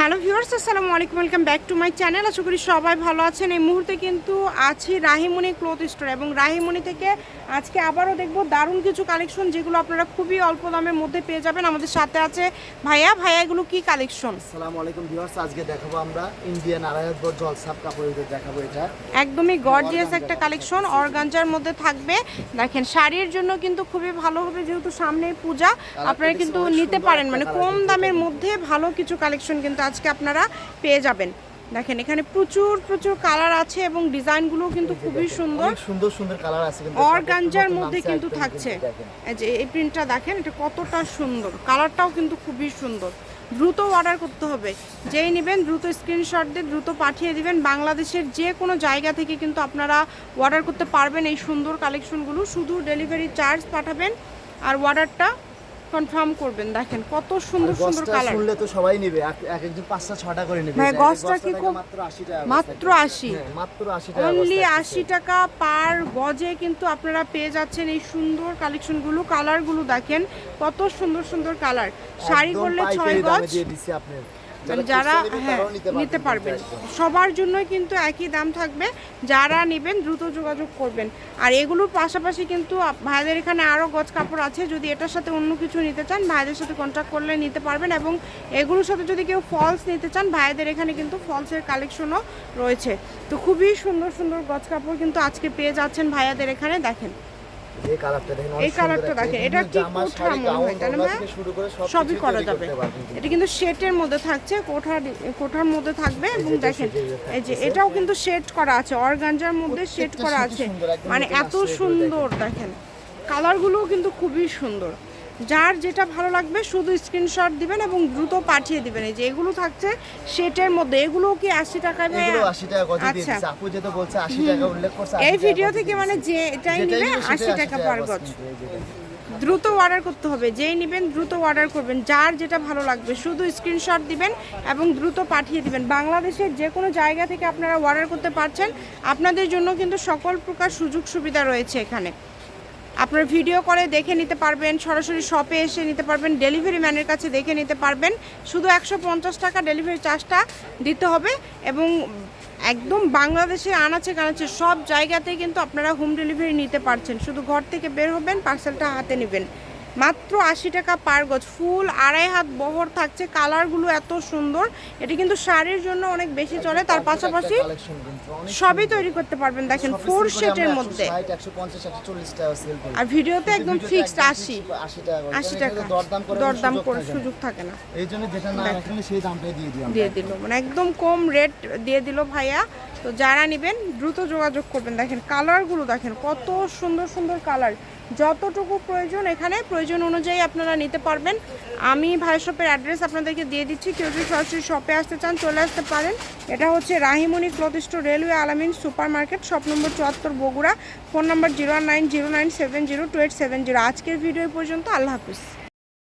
Hello viewers আসসালামু আলাইকুম welcome back to my channel. আশা করি সবাই ভালো আছেন। এই মুহূর্তে কিন্তু আছি রাহিমণি ক্লথ স্টোর এবং রাহিমণি থেকে আজকে আবারও দেখব দারুণ কিছু কালেকশন যেগুলো আপনারা খুবই অল্প দামের মধ্যে পেয়ে যাবেন। আমাদের সাথে আছে ভাইয়া। ভাইয়া এগুলো কি কালেকশন? আসসালামু আলাইকুম ভিউয়ার্স আজকে দেখাবো আমরা ইন্ডিয়ান আড়াইহাত জলসাপ কাপড়ের দেখাবো এটা। একদমই গর্জিয়াস একটা কালেকশন অর্গানজার মধ্যে থাকবে। দেখেন শাড়ির জন্য কিন্তু খুবই ভালো হবে যেহেতু সামনেই পূজা। আপনারা কিন্তু নিতে পারেন। মানে কম দামের মধ্যে ভালো কিছু কালেকশন কিন্তু আজকে আপনারা পেয়ে যাবেন। দেখেন এখানে প্রচুর প্রচুর কালার আছে এবং ডিজাইনগুলো কিন্তু খুবই সুন্দর। সুন্দর সুন্দর কালার আছে কিন্তু অর্গানজার মধ্যে কিন্তু থাকছে। এই যে এই প্রিন্টটা দেখেন এটা কতটা সুন্দর। কালারটাও কিন্তু খুবই সুন্দর। দ্রুত অর্ডার করতে হবে। যেই নেবেন দ্রুত স্ক্রিনশট দিয়ে দ্রুত পাঠিয়ে দিবেন। বাংলাদেশের যে কোনো জায়গা থেকে কিন্তু আপনারা অর্ডার করতে পারবেন এই সুন্দর কালেকশনগুলো শুধু ডেলিভারি চার্জ পাঠাবেন আর অর্ডারটা কনফার্ম করবেন দেখেন কত সুন্দর সুন্দর কালার শুনলে তো সবাই নেবে এক এক একজন পাঁচটা ছটা করে নেবে। এই কি খুব- মাত্র 80 টাকা মাত্র আশি। 80 হ্যাঁ, মাত্র 80 টাকা অনলি গছ আশি টাকা পার গজে কিন্তু আপনারা পেয়ে যাচ্ছেন এই সুন্দর কালেকশনগুলো কালারগুলো দেখেন কত সুন্দর সুন্দর কালার শাড়ি করলে ছয় গজ। দিয়ে দিছি আপনার মানে যারা হ্যাঁ নিতে পারবেন। সবার জন্যই কিন্তু একই দাম থাকবে। যারা নেবেন দ্রুত যোগাযোগ করবেন। আর এগুলোর পাশাপাশি কিন্তু ভাইদের এখানে আরও গজ কাপড় আছে। যদি এটার সাথে অন্য কিছু নিতে চান ভাইদের সাথে কন্ট্যাক্ট করলে নিতে পারবেন এবং এগুলোর সাথে যদি কেউ ফলস নিতে চান ভাইদের এখানে কিন্তু ফলসের কালেকশনও রয়েছে। তো খুবই সুন্দর সুন্দর গজ কাপড় কিন্তু আজকে পেয়ে যাচ্ছেন ভাইয়াদের এখানে। দেখেন। এই কালারটা দেখেন এই কালারটা দেখেন এটা কি কোঠা মনে হয় তাই না ওড়না ভাইয়া? থেকে শুরু করে সব সবই করা যাবে। এটা কিন্তু শেটের মধ্যে থাকছে কোঠার কোঠার মধ্যে থাকবে এবং দেখেন এই যে এটাও কিন্তু শেড করা আছে অর্গানজার মধ্যে শেড করা আছে। মানে এত সুন্দর দেখেন। কালারগুলোও কিন্তু খুবই সুন্দর। যার যেটা ভালো লাগবে শুধু স্ক্রিনশট দিবেন এবং দ্রুত পাঠিয়ে দিবেন। এই যে এগুলো থাকছে সেটের মধ্যে। এগুলো কি আশি টাকায় ভাইয়া? এগুলো 80 টাকা গজ দিয়ে আচ্ছা। দিচ্ছে আপু যেটা বলছে 80 টাকা উল্লেখ করছে এই ভিডিও থেকে মানে যে এটাই নিবে আশি সেটাই টাকা পার দেখেন। দ্রুত অর্ডার করতে হবে। যেই নেবেন দ্রুত অর্ডার করবেন। যার যেটা ভালো লাগবে শুধু স্ক্রিনশট দিবেন এবং দ্রুত পাঠিয়ে দিবেন। বাংলাদেশের যে কোনো জায়গা থেকে আপনারা অর্ডার করতে পারছেন। আপনাদের জন্য কিন্তু সকল প্রকার সুযোগ সুবিধা রয়েছে এখানে। আপনার ভিডিও করে দেখে নিতে পারবেন, সরাসরি শপে এসে নিতে পারবেন ডেলিভারি ম্যানের কাছে দেখে নিতে পারবেন। শুধু একশো পঞ্চাশ টাকা ডেলিভারি চার্জটা দিতে হবে এবং একদম বাংলাদেশে আনাচে কানাচে সব জায়গাতেই কিন্তু আপনারা হোম ডেলিভারি নিতে পারছেন। শুধু ঘর থেকে বের হবেন পার্সেলটা হাতে নেবেন। মাত্র আশি টাকা পার গজ। ফুল আড়াই হাত বহর থাকছে। কালারগুলো এত সুন্দর। এটি কিন্তু শাড়ির জন্য অনেক বেশি চলে। তার পাশাপাশি সবই তৈরি করতে পারবেন। দেখেন ফোর শেটের মধ্যে। 160, 150, 140 টাকা sell করি। আর ভিডিওতে একদম ফিক্সড আশি। fixed 80 টাকা করে। আশি টাকা। দরদাম করে সুযোগ থাকে না। এই জন্য যেটা না সেই দামটাই দিয়ে দিই দিয়ে দিল। মানে একদম কম রেট দিয়ে দিল ভাইয়া। তো যারা নেবেন দ্রুত যোগাযোগ করবেন। দেখেন কালারগুলো দেখেন কত সুন্দর সুন্দর কালার যতটুকু প্রয়োজন এখানে, প্রয়োজন অনুযায়ী আপনারা নিতে পারবেন। আমি ভাই শপের অ্যাড্রেস আপনাদেরকে দিয়ে দিচ্ছি। কেউ যদি সরাসরি শপে আসতে চান, চলে আসতে পারেন। এটা হচ্ছে রাহিমণি প্রতিষ্ঠ railway Alamin super market shop number চুয়াত্তর, Bogura. Phone number zero nine zero nine seven zero two eight seven zero. আজকের ভিডিও পর্যন্ত। আল্লাহ হাফিজ।